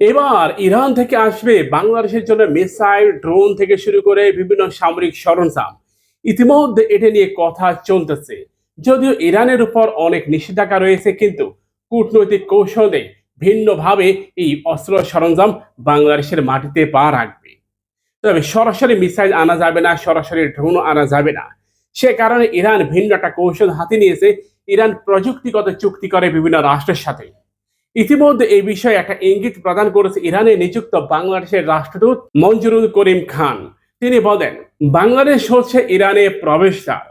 এবার ইরান থেকে আসবে বাংলাদেশের জন্য মিসাইল, ড্রোন থেকে শুরু করে বিভিন্ন সামরিক সরঞ্জাম। ইতিমধ্যে এটা নিয়ে কথা চলতেছে। যদিও ইরানের উপর অনেক নিষেধাজ্ঞা রয়েছে, কিন্তু কূটনৈতিক কৌশলে ভিন্নভাবে এই অস্ত্র সরঞ্জাম বাংলাদেশের মাটিতে পা রাখবে। তবে সরাসরি মিসাইল আনা যাবে না, সরাসরি ড্রোন আনা যাবে না। সে কারণে ইরান ভিন্ন একটা কৌশল হাতে নিয়েছে। ইরান প্রযুক্তিগত চুক্তি করে বিভিন্ন রাষ্ট্রের সাথে। ইতিমধ্যে এই বিষয়ে একটা ইঙ্গিত প্রদান করেছে ইরানে নিযুক্ত বাংলাদেশের রাষ্ট্রদূত মঞ্জুরুল করিম খান। তিনি বলেন, বাংলাদেশ হচ্ছে ইরানে প্রবেশদ্বার।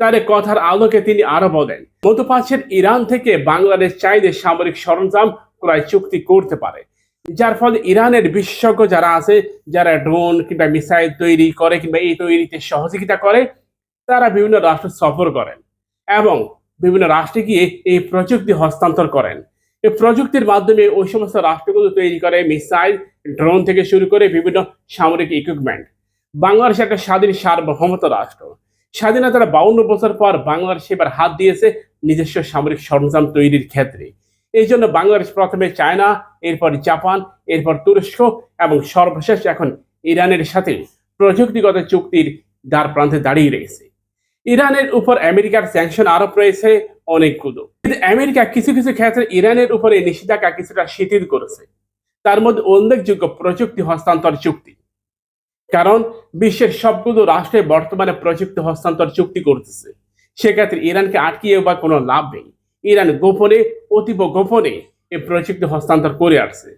তার কথার আলোকে তিনি আরও বলেন মধ্যপ্রাচ্যের ইরান থেকে বাংলাদেশ চাইলে সামরিক সরঞ্জাম ক্রয় চুক্তি করতে পারে। যার ফলে ইরানের বিশেষজ্ঞ যারা আছে, যারা ড্রোন কিংবা মিসাইল তৈরি করে কিংবা এই তৈরিতে সহযোগিতা করে, তারা বিভিন্ন রাষ্ট্র সফর করেন এবং বিভিন্ন রাষ্ট্রে গিয়ে এই প্রযুক্তি হস্তান্তর করেন। এই প্রযুক্তির মাধ্যমে ওই সমস্ত রাষ্ট্রগুলো তৈরি করে মিসাইল, ড্রোন থেকে শুরু করে বিভিন্ন সামরিক ইকুইপমেন্ট বাংলাদেশ একটা স্বাধীন সার্বভৌমত্ব রাষ্ট্র। স্বাধীনতার বাউন্ন বছর পর বাংলাদেশ এবার হাত দিয়েছে নিজস্ব সামরিক সরঞ্জাম তৈরির ক্ষেত্রে। এই জন্য বাংলাদেশ প্রথমে চায়না, এরপর জাপান, এরপর তুরস্ক এবং সর্বশেষ এখন ইরানের সাথে প্রযুক্তিগত চুক্তির দ্বার প্রান্তে দাঁড়িয়ে রয়েছে। ইরানের উপর আমেরিকার স্যাংশন আরোপ রয়েছে অনেকগুলো। আমেরিকা কিছু কিছু ক্ষেত্রে ইরানের উপরে নিষেধাজ্ঞা কিছুটা শিথিল করেছে। তার মধ্যে উল্লেখযোগ্য প্রযুক্তি হস্তান্তর চুক্তি। কারণ বিশ্বের সবগুলো রাষ্ট্রে বর্তমানে প্রযুক্তি হস্তান্তর চুক্তি করতেছে। সেক্ষেত্রে ইরানকে আটকিয়ে বা কোনো লাভ নেই। ইরান গোপনে, অতীব গোপনে এই প্রযুক্তি হস্তান্তর করে আসছে।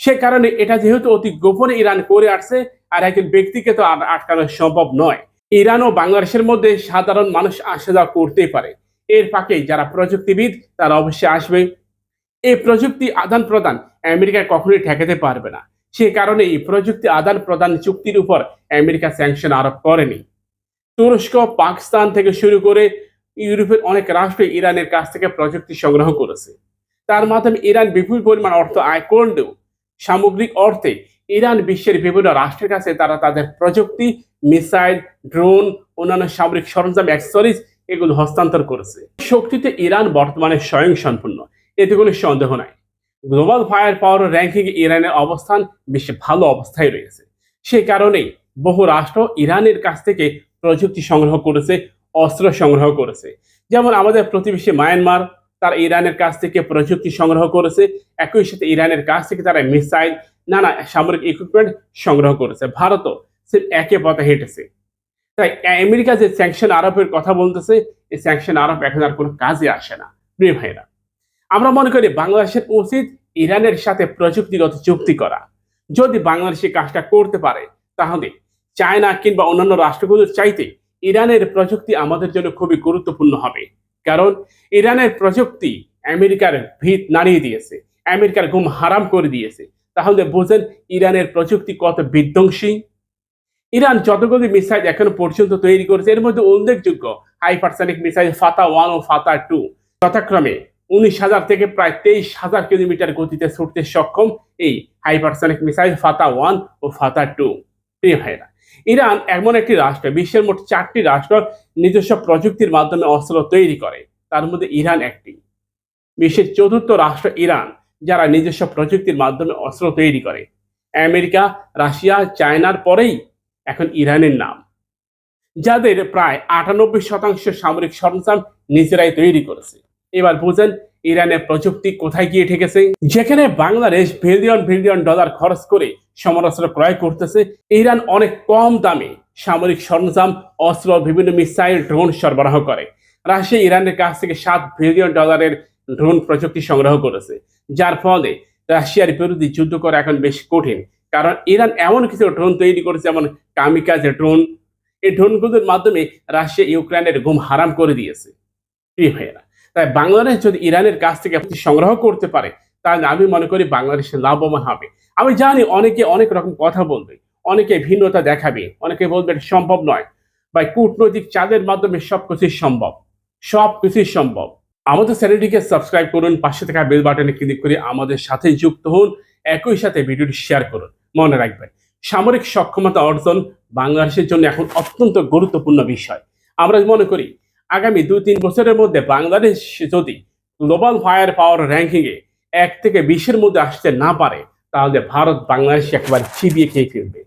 সে কারণে এটা যেহেতু অতি গোপনে ইরান করে আসছে, আর একজন ব্যক্তিকে তো আটকানো সম্ভব নয়। ইরান ও বাংলাদেশের মধ্যে সাধারণ মানুষ আসা যাওয়া করতেই পারে। এর ফাঁকে যারা প্রযুক্তিবিদ, তারা অবশ্যই আসবে। এই প্রযুক্তি আদান প্রদান আমেরিকা কখনোই ঠেকাতে পারবে না। সে কারণে এই প্রযুক্তি আদান প্রদান চুক্তির উপর আমেরিকা স্যাংশন আরোপ করেনি। তুরস্ক পাকিস্তান থেকে শুরু করে ইউরোপের অনেক রাষ্ট্র ইরানের কাছ থেকে প্রযুক্তি সংগ্রহ করেছে। তার মাধ্যমে ইরান বিপুল পরিমাণ অর্থ আয় করলেও সামগ্রিক অর্থে ইরান বিশ্বের বিভিন্ন রাষ্ট্রের কাছে তারা তাদের প্রযুক্তি, মিসাইল, ড্রোন, অন্যান্য সামরিক সরঞ্জাম, অ্যাক্সেসরিজ এগুলো হস্তান্তর করেছে। শক্তিতে ইরান বর্তমানে স্বয়ং সম্পূর্ণ এতে কোনো সন্দেহ নাই। গ্লোবাল ফায়ার পাওয়ার র্যাঙ্কিং ইরানের অবস্থান বিশ্বে ভালো অবস্থায় রয়েছে। সে কারণেই বহু রাষ্ট্র ইরানের কাছ থেকে প্রযুক্তি সংগ্রহ করেছে, অস্ত্র সংগ্রহ করেছে। যেমন আমাদের প্রতিবেশী মায়ানমার, তারা ইরানের কাছ থেকে প্রযুক্তি সংগ্রহ করেছে, একই সাথে ইরানের কাছ থেকে তারা মিসাইল নানা সামরিক ইকুইপমেন্ট সংগ্রহ করেছে। ভারতও সে একে পথে হেঁটেছে। তাই, আমেরিকা যে স্যাংশন আরোপের কথা বলতেছে, এই স্যাংশন আরোপ এখন আর কোনো কাজে আসে না, প্রিয় ভাইরা আমরা মনে করি বাংলাদেশের উচিত ইরানের সাথে প্রযুক্তিগত চুক্তি করা। যদি বাংলাদেশ কাজটা করতে পারে, তাহলে চায়না কিংবা অন্যান্য রাষ্ট্রগুলোর চাইতে ইরানের প্রযুক্তি আমাদের জন্য খুবই গুরুত্বপূর্ণ হবে। কারণ, ইরানের প্রযুক্তি আমেরিকার ভিত নাড়িয়ে দিয়েছে, আমেরিকার ঘুম হারাম করে দিয়েছে। তাহলে বোঝেন ইরানের প্রযুক্তি কত বিধ্বংসী। ইরান যতগুলি মিসাইল এখনও পর্যন্ত তৈরি করেছে, এর মধ্যে উল্লেখযোগ্য হাইপারসনিক মিসাইল ফাতা ওয়ান ও ফাতা টু। যথাক্রমে উনিশ হাজার থেকে প্রায় তেইশ হাজার কিলোমিটার গতিতে ছুটতে সক্ষম এই হাইপারসনিক মিসাইল ফাতা ওয়ান ও ফাতা টু। প্রিয় ভাইরা ইরান এমন একটি রাষ্ট্র, বিশ্বের মোট চারটি রাষ্ট্র নিজস্ব প্রযুক্তির মাধ্যমে অস্ত্র তৈরি করে, তার মধ্যে ইরান একটি। বিশ্বের চতুর্থ রাষ্ট্র ইরান যারা নিজস্ব প্রযুক্তির মাধ্যমে অস্ত্র তৈরি করে। আমেরিকা, রাশিয়া, চায়নার পরেই এখন ইরানের নাম। যাদের প্রায় আটানব্বই শতাংশ সামরিক সরঞ্জাম নিজেরাই তৈরি করেছে। এবার বুঝেন, ইরানের প্রযুক্তি কোথায় গিয়ে ঠেকেছে? যেখানে বাংলাদেশ বিলিয়ন বিলিয়ন ডলার খরচ করে সমরাস্ত্র ক্রয় করতেছে, ইরান অনেক কম দামে সামরিক সরঞ্জাম, অস্ত্র, বিভিন্ন মিসাইল, ড্রোন সরবরাহ করে। রাশিয়া, ইরানের কাছ থেকে সাত বিলিয়ন ডলারের ড্রোন প্রযুক্তি সংগ্রহ করেছে। যার ফলে রাশিয়ার বিরুদ্ধে যুদ্ধ করা এখন বেশ কঠিন। কারণ ইরান এমন কিছু ড্রোন তৈরি করেছে, যেমন কামিকাজে ড্রোন এই ড্রোনগুলোর মাধ্যমে রাশিয়া ইউক্রেনের ঘুম হারাম করে দিয়েছে। প্রিয় ভাইয়েরা, তাই বাংলাদেশ যদি ইরানের কাছ থেকে সংগ্রহ করতে পারে, তাহলে আমি মনে করি বাংলাদেশে লাভবান হবে। আমি জানি অনেকে অনেক রকম কথা বলবে, অনেকে ভিন্নতা দেখাবে, অনেকে বলবে এটা সম্ভব নয়। বা কূটনৈতিক চাঁদের মাধ্যমে সবকিছুই সম্ভব সব কিছুই সম্ভব। আমাদের চ্যানেলটিকে সাবস্ক্রাইব করুন, পাশে থাকা বেল বাটনে ক্লিক করে আমাদের সাথে যুক্ত হন, একই সাথে ভিডিওটি শেয়ার করুন। মনে রাখবেন, সামরিক সক্ষমতা অর্জন বাংলাদেশের জন্য এখন অত্যন্ত গুরুত্বপূর্ণ বিষয়। আমরা মনে করি, আগামী দুই তিন বছরের মধ্যে বাংলাদেশ যদি গ্লোবাল ফায়ার পাওয়ার র্যাঙ্কিংয়ে এক থেকে বিশের মধ্যে আসতে না পারে, তাহলে ভারত বাংলাদেশ একবার চিবিয়ে খেয়ে ফেলবে।